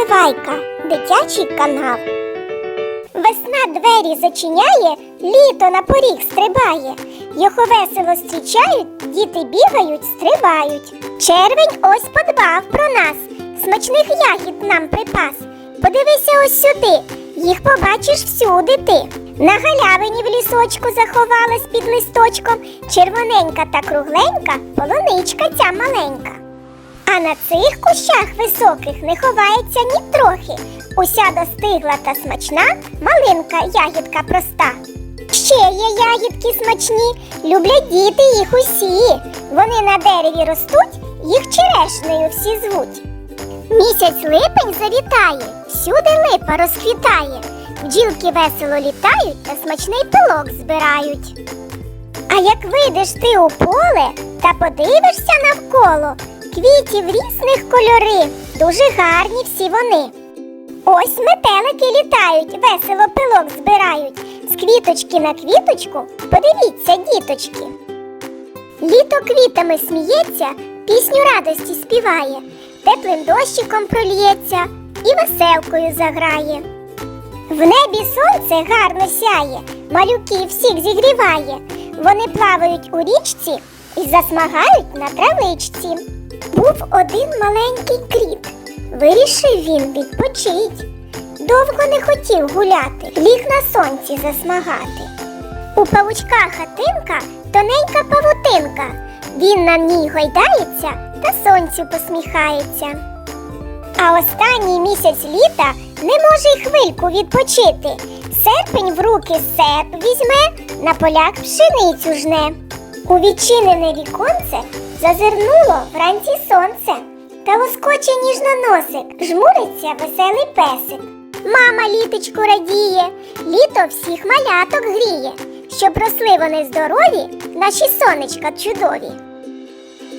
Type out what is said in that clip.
Наливайка, дитячий канал. Весна двері зачиняє, літо на поріг стрибає. Його весело зустрічають, діти бігають, стрибають. Червень ось подбав про нас, смачних ягід нам припас. Подивися ось сюди, їх побачиш всюди ти. На галявині в лісочку заховалась під листочком червоненька та кругленька полуничка ця маленька. А на цих кущах високих не ховається ні трохи. Уся достигла та смачна малинка ягідка проста. Ще є ягідки смачні, люблять діти їх усі. Вони на дереві ростуть, їх черешнею всі звуть. Місяць липень завітає, всюди липа розквітає. Бджілки весело літають та смачний пилок збирають. А як вийдеш ти у поле та подивишся навколо, квітів різних кольори, дуже гарні всі вони. Ось метелики літають, весело пилок збирають. З квіточки на квіточку подивіться, діточки. Літо квітами сміється, пісню радості співає, теплим дощиком прольється і веселкою заграє. В небі сонце гарно сяє, малюків всіх зігріває. Вони плавають у річці і засмагають на травичці. Був один маленький кріт. Вирішив він відпочить. Довго не хотів гуляти, ліг на сонці засмагати. У павучка хатинка тоненька павутинка. Він на ній гойдається та сонцю посміхається. А останній місяць літа не може й хвильку відпочити. Серпень в руки сеп візьме, на полях пшеницю жне. У відчинене віконце зазирнуло вранці сонце. Та лоскоче ніжно носик, жмуриться веселий песик. Мама літочку радіє, літо всіх маляток гріє, щоб росли вони здорові, наші сонечка чудові.